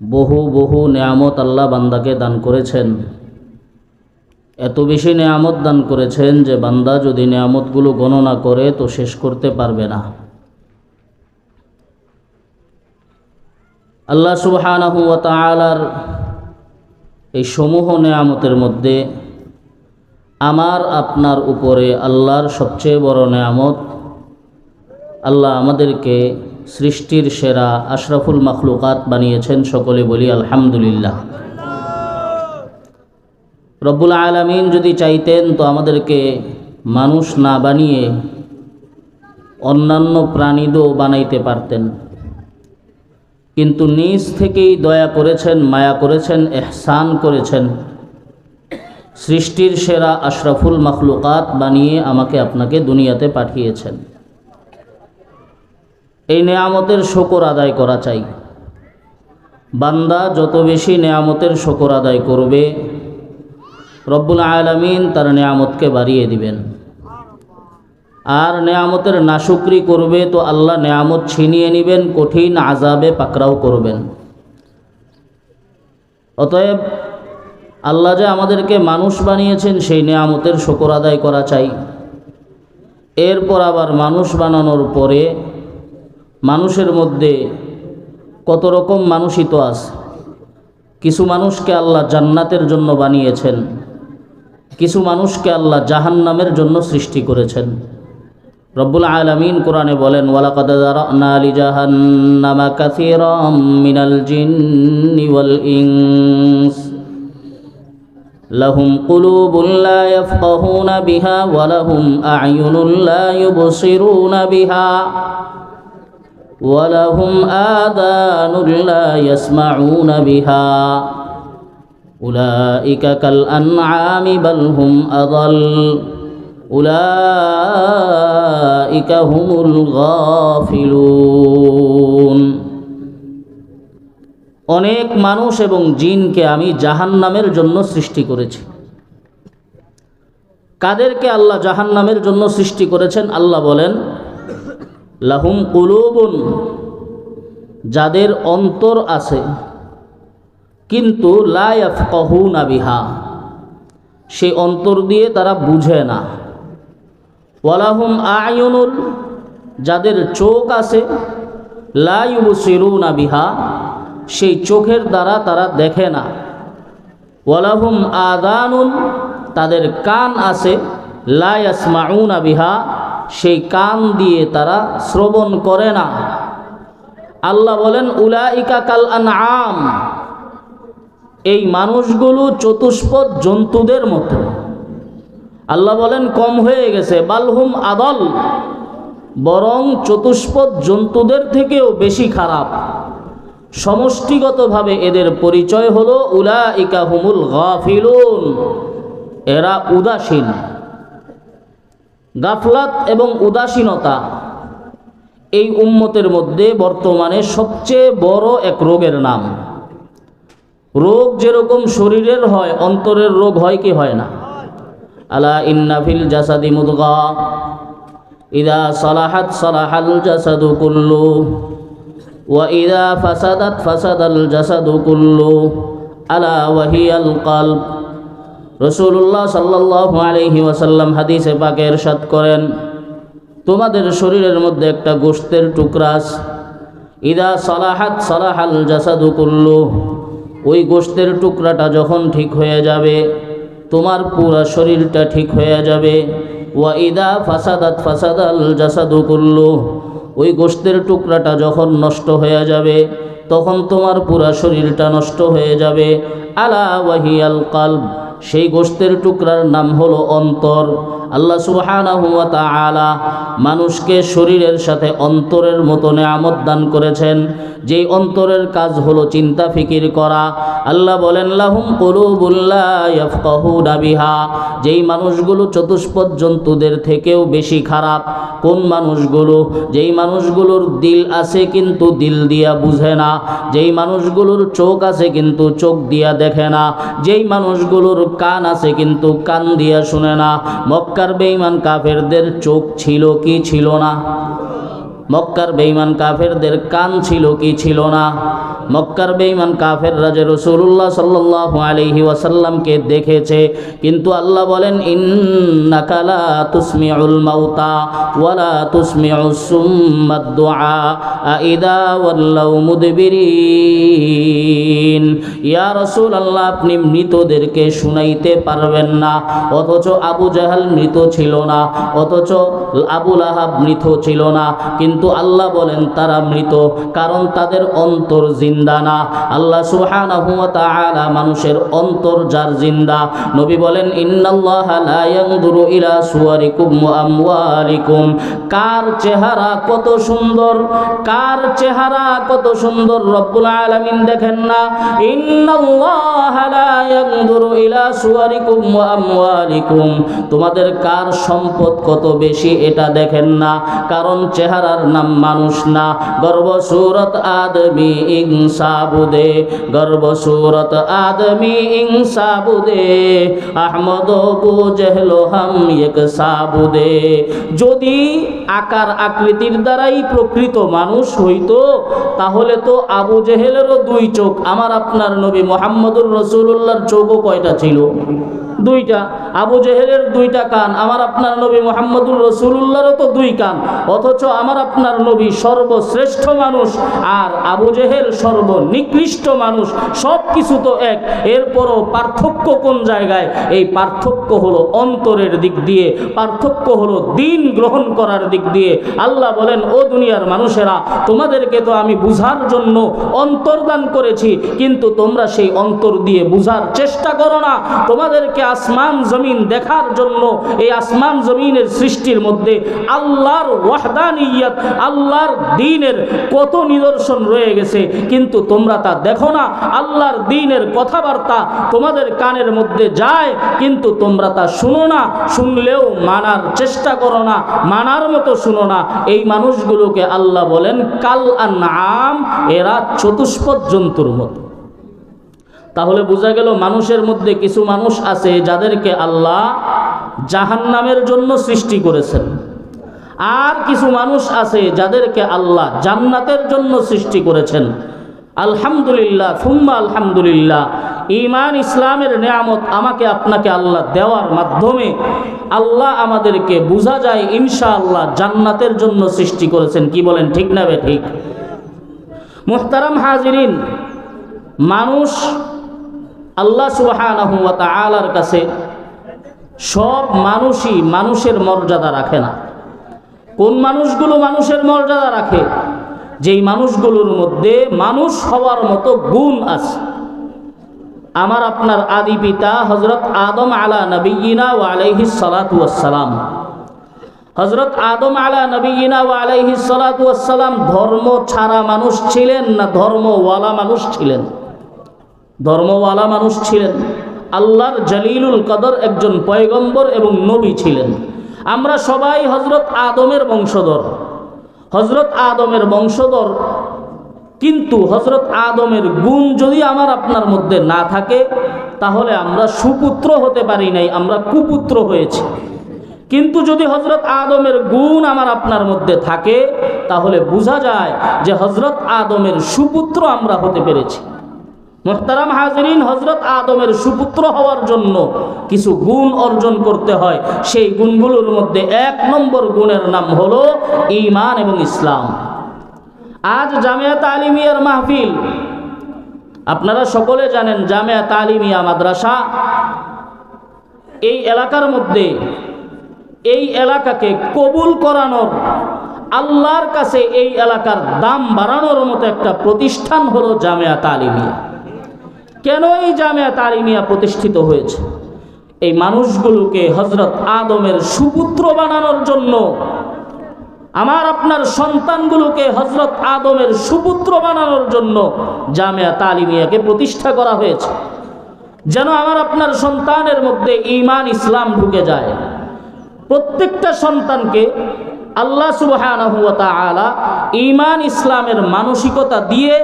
বহু বহু নেয়ামত আল্লাহ বান্দাকে দান করেছেন। এত বেশি নেয়ামত দান করেছেন যে বান্দা যদি নেয়ামতগুলো গণনা করে তো শেষ করতে পারবে না। আল্লাহ সুবহানাহু এই সমূহ নেয়ামতের মধ্যে আমার, আপনার উপরে আল্লাহর সবচেয়ে বড় নেয়ামত আল্লাহ আমাদেরকে সৃষ্টির সেরা আশরাফুল মখলুকাত বানিয়েছেন সকলে বলি আলহামদুলিল্লাহ। রব্বুল আলমিন যদি চাইতেন তো আমাদেরকে মানুষ না বানিয়ে অন্যান্য প্রাণীদও বানাইতে পারতেন। কিন্তু নিজ থেকেই দয়া করেছেন, মায়া করেছেন, এহসান করেছেন। সৃষ্টির সেরা আশরাফুল মখলুকাত বানিয়ে আমাকে আপনাকে দুনিয়াতে পাঠিয়েছেন। এই নেয়ামতের শকর আদায় করা চাই। বান্দা যত বেশি নেয়ামতের শকর আদায় করবে, রব্বুল আলমিন তার নেয়ামতকে বাড়িয়ে দিবেন। আর নেয়ামতের নাশুকরি করবে তো আল্লাহ নেয়ামত ছিনিয়ে নেবেন, কঠিন আজাবে পাকড়াও করবেন। অতএব আল্লাহ যে আমাদেরকে মানুষ বানিয়েছেন, সেই নেয়ামতের শকর আদায় করা চাই। এরপর আবার মানুষ বানানোর পরে মানুষের মধ্যে কত রকম মানুষই তো আছে। কিছু মানুষকে আল্লাহ জান্নাতের জন্য বানিয়েছেন, কিছু মানুষকে আল্লাহ জাহান্নামের জন্য সৃষ্টি করেছেন। রব্বুল আলমিন কোরআনে বলেন, ওয়ালাকাদ জাহান্নামা কাসীরাম মিনাল জিন্নি ওয়াল লাহুম কুলুবুন লা ইয়াফকাহুনা বিহা ওয়া লাহুম আ'য়ুনুন লা ইউবসিরুনা বিহা। ولهم آذان لا يسمعون بها أولئك كالأنعام بل هم أضل أولئك هم الغافلون অনেক মানুষ এবং জিনকে আমি জাহান্নামের জন্য সৃষ্টি করেছি কাদেরকে আল্লাহ জাহান্নামের জন্য সৃষ্টি করেছেন আল্লাহ বলেন লাহুম কুলুবুন, যাদের অন্তর আছে, কিন্তু লায়াফ কহুনা বিহা সেই অন্তর দিয়ে তারা বুঝে না। ওয়ালাহুম আয়নুল, যাদের চোখ আছে লাইবুসিরুনা বিহা, সেই চোখের দ্বারা তারা দেখে না। ওয়ালাহুম আদানুন, তাদের কান আছে লায়াসমাউনা বিহা সেই কান দিয়ে তারা শ্রবণ করে না। আল্লাহ বলেন, উলাইকা কাল আম এই মানুষগুলো চতুষ্পদ জন্তুদের মতো। আল্লাহ বলেন, কম হয়ে গেছে। বালহুম আদল। বরং চতুষ্পদ জন্তুদের থেকেও বেশি খারাপ। সমষ্টিগতভাবে এদের পরিচয় হলো উলা ইকা হুমুল গাফিলুন। এরা উদাসীন। গাফলাত এবং উদাসীনতা। এই উম্মতের মধ্যে বর্তমানে সবচেয়ে বড় এক রোগের নাম। রোগ যেরকম শরীরের হয়, অন্তরের রোগ হয় কি হয় না? আলা ইন্নাফিল জাসাদি মুদগা। ইদা সালাহাত সালাহাল জাসাদু কুল্লু। ওয়া ইদা ফাসাদাত ফাসাদাল জাসাদু কুল্লু। আলা ওয়াহিয়াল কালব। রসুল্লাহ সাল্লাহ আলহি ওয়াসাল্লাম হাদিসে পাকে এরশাদ করেন, তোমাদের শরীরের মধ্যে একটা গোস্তের টুকরাস ইদা সালাহাত সালাহাল জাসাদু কুল্লু, ওই গোস্তের টুকরাটা যখন ঠিক হয়ে যাবে, তোমার পুরা শরীরটা ঠিক হয়ে যাবে। ওয়া ইদা ফাসাদাত ফাসাদাল জাসাদু কুল্লু, ওই গোস্তের টুকরাটা যখন নষ্ট হয়ে যাবে, তখন তোমার পুরা শরীরটা নষ্ট হয়ে যাবে। আলা ওয়াহিয়াল কালব সেই গোষ্ঠের টুকরার নাম হলো অন্তর। আল্লাহ তাআলা মানুষকে শরীরের সাথে অন্তরের মতো নেয়ামত দান করেছেন। যেই অন্তরের কাজ হলো চিন্তা ফিকির করা। আল্লাহ বলেন, লাহুম কুলুবুল্লা যেই মানুষগুলো চতুষ্পদ জন্তুদের থেকেও বেশি খারাপ। কোন মানুষগুলো? যেই মানুষগুলোর দিল আছে কিন্তু দিল দিয়া বুঝে না। যেই মানুষগুলোর চোখ আছে কিন্তু চোখ দিয়া দেখে না। যেই মানুষগুলোর কান আছে কিন্তু কান দিয়া শুনে না। মক্কার বেঈমান কাফেরদের চোখ ছিল কি ছিল না? মক্কার বেঈমান কাফেরদের কান ছিল কি ছিল না? মক্কার বেঈমান কাফের রাজে রসুল্লাহ সাল্লাহ আলহি ওয়াসাল্লামকে দেখেছে, কিন্তু আল্লাহ বলেন ইন্নাকালা তুসমিউল মাউতা ওয়ালা তুসমিউস সুম্মাদ দুআ, আইদা ওয়াল্লাউ মুদবিরিন। ইয়া রাসূল আল্লাহ আপনি মৃতদেরকে শুনাইতে পারবেন না, অথচ আবু জাহাল মৃত ছিল না, অথচ আবুল আহাব মৃত ছিল না, কিন্তু আল্লাহ বলেন তারা মৃত, কারণ তাদের অন্তর জিন্দা না। আল্লাহ সুবহানাহু ওয়া তাআলা মানুষের অন্তর যার জিন্দা। নবী বলেন ইলা সুওয়ারিকুম ওয়া আমওয়ালিকুম। কার চেহারা কত সুন্দর, কার চেহারা কত সুন্দর, রব্বুল আলামিন দেখেন না। ইলা সুওয়ারিকুম ওয়া আমওয়ালিকুম। তোমাদের কার সম্পদ কত বেশি, এটা দেখেন না। কারণ চেহারার নাম মানুষ না। গর্ব সুরত আদমি ইনসাবুদে গর্ব সুরত আদমি ইনসাবুদে আহমদ বু জহলো হাম এক সাবুদে। যদি আকার আকৃতির দ্বারাই প্রকৃত মানুষ হইতো, তাহলে তো আবু জেহেলেরও দুই চোখ। আমার আপনার নবী মোহাম্মদুর রসুল্লাহর চোখও কয়টা ছিল? দুইটা। আবু জেহেলের দুইটা কান, আমার আপনার নবী মোহাম্মদুর রসুল্লাহরও তো দুই কান। অথচ আমার আপনার নবী সর্বশ্রেষ্ঠ মানুষ আর আবু জেহেল সর্বনিকৃষ্ট মানুষ সব কিছু তো এক। এরপরও পার্থক্য কোন জায়গায়? এই পার্থক্য হলো অন্তরের দিক দিয়ে, পার্থক্য হলো দিন গ্রহণ করার দিক দিয়ে। আল্লাহ বলেন, ও দুনিয়ার মানুষেরা, তোমাদেরকে তো আমি বুঝার জন্য অন্তর্দান করেছি, কিন্তু তোমরা সেই অন্তর দিয়ে বুঝার চেষ্টা করো না। তোমাদেরকে আসমান জমিন দেখার জন্য এই আসমান জমিনের সৃষ্টির মধ্যে আল্লাহর ওয়াহদানিয়ত, আল্লাহর দিনের কত নিদর্শন রয়ে গেছে, কিন্তু তোমরা তা দেখো না। আল্লাহর দিনের কথাবার্তা তোমাদের কানের মধ্যে যায়, কিন্তু তোমরা তা শুনো না, শুনলেও মানার চেষ্টা করো না, মানার মতো শুনো না। এই মানুষগুলোকে আল্লাহ বলেন, কাল আর নাম এরা চতুষ্পদ জন্তুর মতো। তাহলে বোঝা গেল মানুষের মধ্যে কিছু মানুষ আছে যাদেরকে আল্লাহ জাহান্নামের জন্য সৃষ্টি করেছেন। আর কিছু মানুষ আছে যাদেরকে আল্লাহ জান্নাতের জন্য সৃষ্টি করেছেন। আলহামদুলিল্লাহ ফুম্মা আলহামদুলিল্লাহ ইমান ইসলামের নেয়ামত আমাকে, আপনাকে আল্লাহ দেওয়ার মাধ্যমে আল্লাহ আমাদেরকে বোঝা যায় ইনশাআল্লাহ জান্নাতের জন্য সৃষ্টি করেছেন। কি বলেন, ঠিক না বে ঠিক? মুহতারাম হাজিরিন, মানুষ আল্লাহ সুবহানাহু ওয়া তাআলার কাছে সব মানুষই মানুষের মর্যাদা রাখে না। কোন মানুষগুলো মানুষের মর্যাদা রাখে? যেই মানুষগুলোর মধ্যে মানুষ হওয়ার মতো গুণ আছে। আমার আপনার আদি পিতা হজরত আদম আলা নবীনা ও আলাইহি সালাতাম হজরত আদম আলা নবীনা ও আলাইহি সালাতাম ধর্ম ছাড়া মানুষ ছিলেন না ধর্মওয়ালা মানুষ ছিলেন? ধর্মওয়ালা মানুষ ছিলেন। আল্লাহর জালিলুল কদর একজন পয়গম্বর এবং নবী ছিলেন। আমরা সবাই হজরত আদমের বংশধর। হজরত আদমের বংশধর। কিন্তু হজরত আদমের গুণ যদি আমার আপনার মধ্যে না থাকে, তাহলে আমরা সুপুত্র হতে পারি নাই, আমরা কুপুত্র হয়েছি। কিন্তু যদি হজরত আদমের গুণ আমার আপনার মধ্যে থাকে, তাহলে বোঝা যায় যে হজরত আদমের সুপুত্র আমরা হতে পেরেছি। মোহতারাম হাজরিন হজরত আদমের সুপুত্র হওয়ার জন্য কিছু গুণ অর্জন করতে হয়। সেই গুণগুলোর মধ্যে এক নম্বর গুণের নাম হলো ইমান এবং ইসলাম। আজ জামিয়া তালিমিয়ার মাহফিল, আপনারা সকলে জানেন জামিয়া তালিমিয়া মাদ্রাসা। এই এলাকার মধ্যে, এই এলাকাকে কবুল করানোর, আল্লাহর কাছে এই এলাকার দাম বাড়ানোর মতো একটা প্রতিষ্ঠান হলো জামিয়া তালিমিয়া কেন এই জামিয়া তালিমিয়া প্রতিষ্ঠিত হয়েছে? এই মানুষগুলোকে হজরত আদমের সুপুত্র বানানোর জন্য আমার আপনার সন্তানগুলোকে হজরত আদমের সুপুত্র বানানোর জন্য জামিয়া তালিমিয়াকে প্রতিষ্ঠা করা হয়েছে। যেন আমার আপনার সন্তানের মধ্যে ইমান ইসলাম ঢুকে যায়। প্রত্যেকটা সন্তানকে আল্লাহ তাআলা ঈমান ইসলামের মানসিকতা দিয়ে,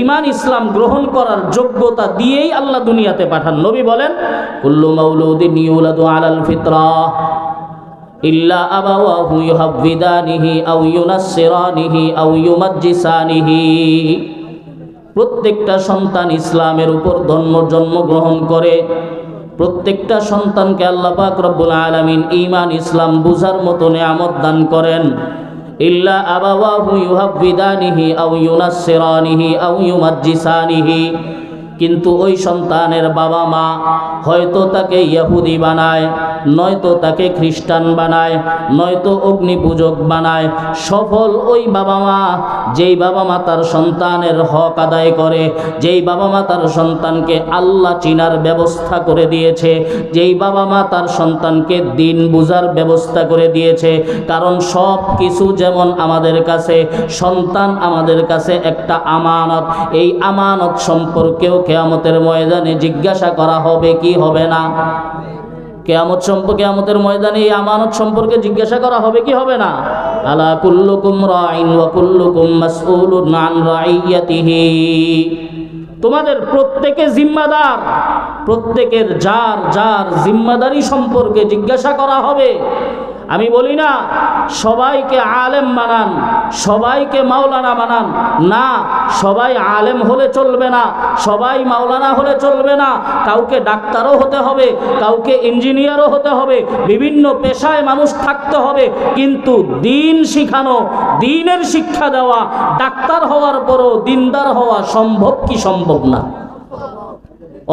ঈমান ইসলাম গ্রহণ করার যোগ্যতা দিয়েই আল্লাহ দুনিয়াতে পাঠান। নবী বলেন ফিতরা প্রত্যেকটা সন্তান ইসলামের উপর ধর্ম জন্মগ্রহণ করে প্রত্যেকটা সন্তানকে আল্লাহ পাক রব্বুল আলামিন ঈমান, ইসলাম বুঝার মতো নিয়ামত দান করেন। ইল্লা আবাওয়াহু ইউহাব্বিদানিহি আও ইউনাসসিরানিহি আও ইউমাজ্জিসানিহি। কিন্তু ওই সন্তানের বাবা মা হয়তো তাকে ইয়াহুদি বানায়, নয়তো তাকে খ্রিস্টান বানায়, নয়তো অগ্নিপূজক বানায়। সফল ওই বাবা মা, যেই বাবা মা তার সন্তানের হক আদায় করে, যেই বাবা মা তার সন্তানকে আল্লাহ চিনার ব্যবস্থা করে দিয়েছে, যেই বাবা মা তার সন্তানকে দিন বুঝার ব্যবস্থা করে দিয়েছে। কারণ সব কিছু যেমন আমাদের কাছে, সন্তান আমাদের কাছে একটা আমানত। এই আমানত সম্পর্কেও কেয়ামতের ময়দানে জিজ্ঞাসা করা হবে কি হবে না? কেয়ামত সম্পর্কে, কেয়ামতের ময়দানে এই আমানত সম্পর্কে জিজ্ঞাসা করা হবে কি হবে না? আলা কুল্লুকুম রাইন ওয়া কুল্লুকুম মাসউলুন আন রাইয়াতিহি। তোমাদের প্রত্যেকে জিম্মাদার, প্রত্যেকের যার যার জিম্মাদারি সম্পর্কে জিজ্ঞাসা করা হবে। আমি বলি না, সবাইকে আলেম বানান, সবাইকে মাওলানা বানান। না, সবাই আলেম হলে চলবে না, সবাই মাওলানা হলে চলবে না। কাউকে ডাক্তারও হতে হবে, কাউকে ইঞ্জিনিয়ারও হতে হবে, বিভিন্ন পেশায় মানুষ থাকতে হবে। কিন্তু দিন শিখানো, দিনের শিক্ষা দেওয়া, ডাক্তার হওয়ার পরও দিনদার হওয়া সম্ভব কি সম্ভব না?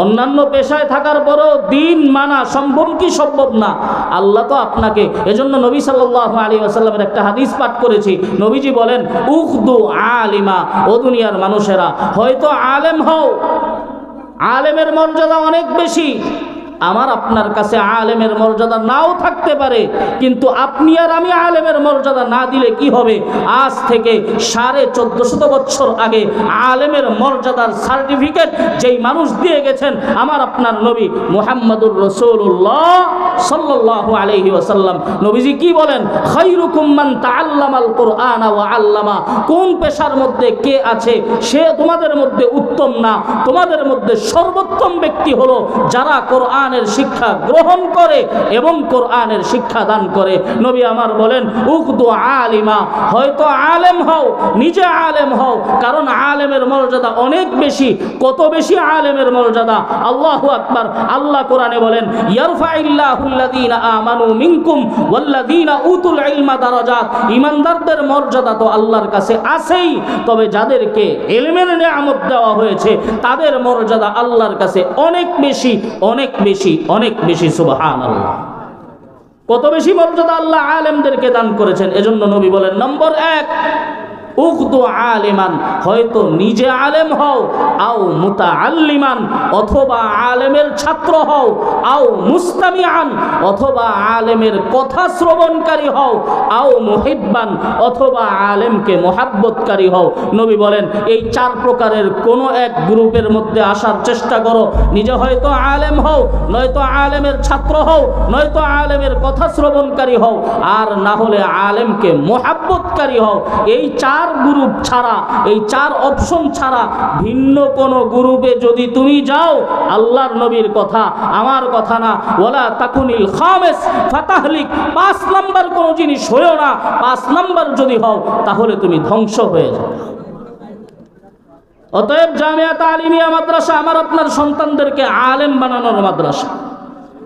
অন্যান্য পেশায় থাকার পরও দিন মানা সম্ভব কি সম্ভব না? আল্লাহ তো আপনাকে, এজন্য নবী সাল্লাহ আলী আসাল্লামের একটা হাদিস পাঠ করেছি। নবীজি বলেন, উখদু আলিমা, ও দুনিয়ার মানুষেরা, হয়তো আলেম হও, আলেমের মর্যাদা অনেক বেশি। আমার আপনার কাছে আলেমের মর্যাদা নাও থাকতে পারে, কিন্তু আপনি আর আমি আলেমের মর্যাদা না দিলে কি হবে? আজ থেকে সাড়ে চোদ্দশত বছর আগে আলেমের মর্যাদার সার্টিফিকেট যেই মানুষ দিয়ে গেছেন আমার আপনার নবী মুহাম্মদুর রসুল্লাহ সাল্লাহ আলহি ওসাল্লাম নবীজি কি বলেন? খৈরুকুম্মান তাল্লামাল কোরআন ওয়া আল্লামা। কোন পেশার মধ্যে কে আছে সে তোমাদের মধ্যে উত্তম না? তোমাদের মধ্যে সর্বোত্তম ব্যক্তি হলো যারা কোরআন কোরআনের শিক্ষা গ্রহণ করে এবং কোরআনের শিক্ষা দান করে। নবী আমার বলেন উকদু আলিমা, হয়তো আলেম হও, নিজে আলেম হও, কারণ আলেমের মর্যাদা অনেক বেশি। কত বেশি আলেমের মর্যাদা? আল্লাহ আকবার। আল্লাহ কোরআনে বলেন মর্যাদা তো আল্লাহর কাছে আছেই, তবে যাদেরকে নিয়ামত দেওয়া হয়েছে, তাদের মর্যাদা আল্লাহর কাছে অনেক বেশি অনেক বেশি। বেশি, অনেক বেশি সুবাহান আল্লাহ কত বেশি মর্যাদা আল্লাহ আলেমদেরকে দান করেছেন? এজন্য নবী বলেন, নম্বর এক উকদু আলিমান, হয়তো নিজে আলেম হও, আও মুতা আল্লিমান অথবা আলেমের ছাত্র হও, আও মুস্তামিয়ান অথবা আলেমের কথা শ্রবণকারী হও, আও মুহিব্বান, অথবা আলেমকে মোহাব্বতকারী হও। নবী বলেন, এই চার প্রকারের কোনো এক গ্রুপের মধ্যে আসার চেষ্টা করো। নিজে হয়তো আলেম হও, নয়তো আলেমের ছাত্র হও, নয়তো আলেমের কথা শ্রবণকারী হও, আর না হলে আলেমকে মোহাব্বতকারী হও। এই চার চার গ্রুপ ছাড়া, এই চার অপশন ছাড়া ভিন্ন কোনো গ্রুপে যদি তুমি যাও, আল্লাহর নবীর কথা, আমার কথা না। ওলা তাকুনিল খামেস ফাতাহলিক, পাঁচ নাম্বার কোনো জিনিস হয়েও না। পাঁচ নাম্বার যদি হও, তাহলে তুমি ধ্বংস হয়ে যাও। অতএব জামিয়া তালিমিয়া মাদ্রাসা আমার আপনার সন্তানদেরকে আলেম বানানোর মাদ্রাসা।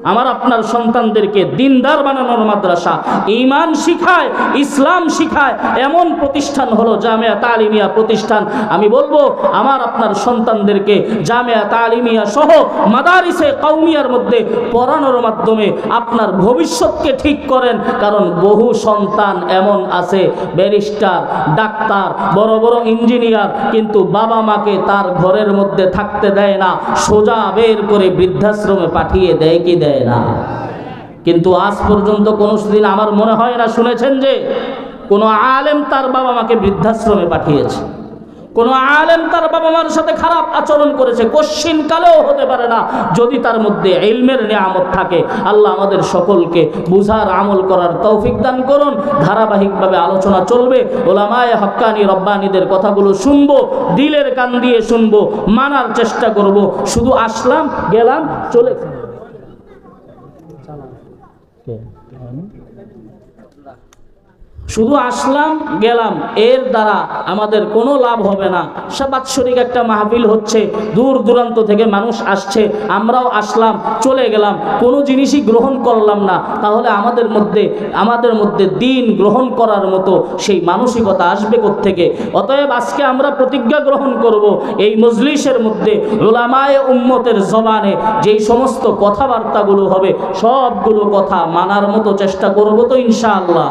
আমার আপনার সন্তানদেরকে দিনদার বানানোর মাদ্রাসা। ইমান শিখায়, ইসলাম শিখায়, এমন প্রতিষ্ঠান হলো জামিয়া তালিমিয়া প্রতিষ্ঠান। আমি বলব, আমার আপনার সন্তানদেরকে জামিয়া তালিমিয়া সহ মাদারিসে কাউমিয়ার মধ্যে পড়ানোর মাধ্যমে আপনার ভবিষ্যৎকে ঠিক করেন, কারণ বহু সন্তান এমন আছে, ব্যারিস্টার, ডাক্তার, বড় বড় ইঞ্জিনিয়ার, কিন্তু বাবা মাকে তার ঘরের মধ্যে থাকতে দেয় না, সোজা বের করে বৃদ্ধাশ্রমে পাঠিয়ে দেয় কি দেয়? না। কিন্তু আজ পর্যন্ত কোনো দিন আমার মনে হয় না, শুনেছেন যে কোনো আলেম তার বাবা মাকে বৃদ্ধাশ্রমে পাঠিয়েছে। কোনো আলেম তার বাবা মার সাথে খারাপ আচরণ করেছে, কশ্চিন কালেও হতে পারে না, যদি তার মধ্যে এলমের নিয়ামত থাকে। আল্লাহ আমাদের সকলকে বুঝার, আমল করার তৌফিক দান করুন। ধারাবাহিকভাবে আলোচনা চলবে। ওলামায় হক্কানি রব্বানিদের কথাগুলো শুনব, দিলের কান দিয়ে শুনব, মানার চেষ্টা করব। শুধু আসলাম, গেলাম, চলে কে শুধু আসলাম, গেলাম। এর দ্বারা আমাদের কোনো লাভ হবে না। বাৎসরিক একটা মাহফিল হচ্ছে, দূর দূরান্ত থেকে মানুষ আসছে, আমরাও আসলাম, চলে গেলাম। কোনো জিনিসই গ্রহণ করলাম না। তাহলে আমাদের মধ্যে আমাদের মধ্যে দিন গ্রহণ করার মতো সেই মানসিকতা আসবে থেকে অতএব আজকে আমরা প্রতিজ্ঞা গ্রহণ করব, এই মজলিসের মধ্যে ওলামায়ে উম্মতের জবানে যেই সমস্ত কথাবার্তাগুলো হবে, সবগুলো কথা মানার মতো চেষ্টা করব তো ইনশাআল্লাহ।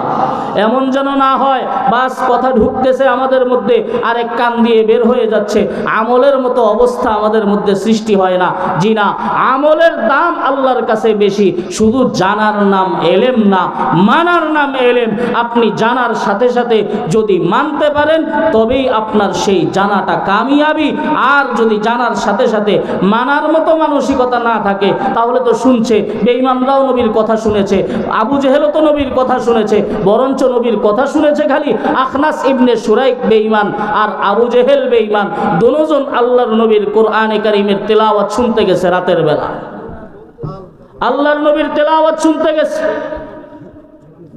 এমন যেন না হয়, বাস কথা ঢুকতেছে আমাদের মধ্যে আরেক কান দিয়ে বের হয়ে যাচ্ছে। আমলের মতো অবস্থা আমাদের মধ্যে সৃষ্টি হয় না। জি না, আমলের দাম আল্লাহর কাছে বেশি। শুধু জানার নাম এলেম না, মানার নাম এলেম। আপনি জানার সাথে সাথে যদি মানতে পারেন, তবেই আপনার সেই জানাটা কামিয়াবি। আর যদি জানার সাথে সাথে মানার মতো মানসিকতা না থাকে, তাহলে তো শুনছে, বেঈমানরাও নবীর কথা শুনেছে, আবু জেহেলও তো নবীর কথা শুনেছে, বরঞ্চ নবীর কথা শুনেছে খালি আখনাস ইবনে সুরাইক বেঈমান আর আবু জেহেল বেঈমান। দুজন আল্লাহর নবীর কোরআনে কারিমের তেলাওয়াত শুনতে গেছে রাতের বেলা। আল্লাহর নবীর তেলাওয়াত শুনতে গেছে।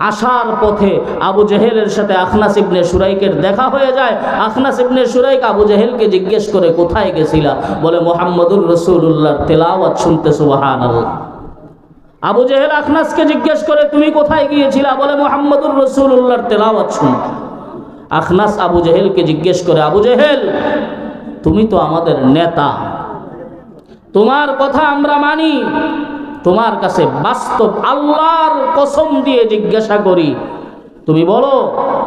আসার পথে আবু জেহেলের সাথে আখনাস ইবনে সুরাইকের দেখা হয়ে যায়। আখনাস ইবনে সুরাইক আবু জেহেলকে জিজ্ঞেস করে, কোথায় গেছিলা? বলে, মোহাম্মদুর রসুল্লাহর তেলাওয়াত শুনতে সুবাহান আল্লাহ আবু জেহেল আখনাসকে জিজ্ঞেস করে, তুমি কোথায় গিয়েছিলা? বলে, মোহাম্মদুর রসুল্লাহর তেলাওয়াত শুনতে আখনাস আবু জেহেলকে জিজ্ঞেস করে, আবু জেহেল, তুমি তো আমাদের নেতা। তোমার কথা আমরা মানি। তোমার কাছে বাস্তব আল্লাহর কসম দিয়ে জিজ্ঞাসা করি। তুমি বলো,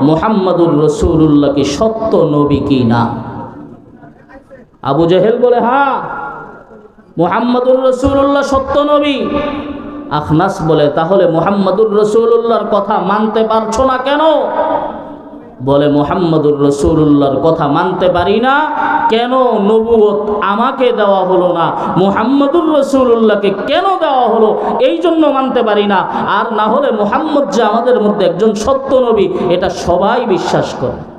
মোহাম্মদুর রসুল্লাহ কি সত্য নবী কি না? আবু জেহেল বলে হ্যাঁ মোহাম্মদুর রসুল্লাহ সত্য নবী। আখনাস বলে, তাহলে মোহাম্মদুর রসুল্লাহর কথা মানতে পারছ না কেন? বলে, মোহাম্মদুর রসুল্লাহর কথা মানতে পারি না কেন? নবুয়ত আমাকে দেওয়া হলো না, মোহাম্মদুর রসুল্লাহকে কেন দেওয়া হলো? এই জন্য মানতে পারি না। আর না হলে মোহাম্মদ যে আমাদের মধ্যে একজন সত্য নবী, এটা সবাই বিশ্বাস করে।